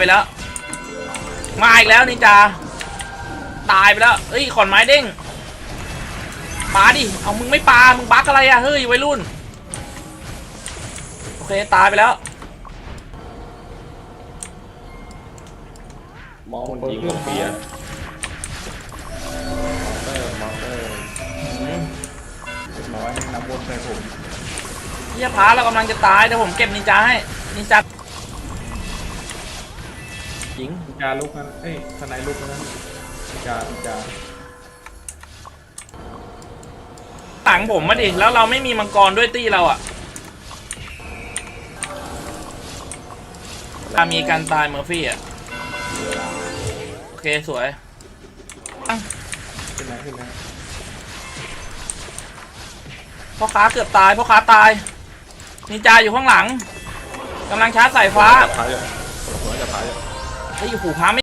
ไปแล้ว มาอีกแล้วนินจา ตายไปแล้ว เอ้ยขอนไม้เด้งปาดิ เอามึงไม่ปา มึงบักอะไรอะเฮ้ยวัยรุ่น โอเคตายไปแล้ว มองคนยิงของเบียร์เตอร์มองเตอร์น้อยน้ำวนใส่ผมเฮียพาเรากำลังจะตายเดี๋ยวผมเก็บนินจาให้ นินจา ยิงจาลุกนั้นเอ้ยทนายลุกนั้นจาจาหลังผมมาดิ แล้วเราไม่มีมังกรด้วยตี้เราอะถ้ามีการตายเมอร์ฟี่อะโอเคสวยขึ้นนะขึ้นนะพ่อค้าเกือบตายพ่อค้าตายนินจาอยู่ข้างหลังกำลังชาร์จสายฟ้าจับพายอยู่หัวจับพาย อยู่เฮ้ยโอ้โหพาไม่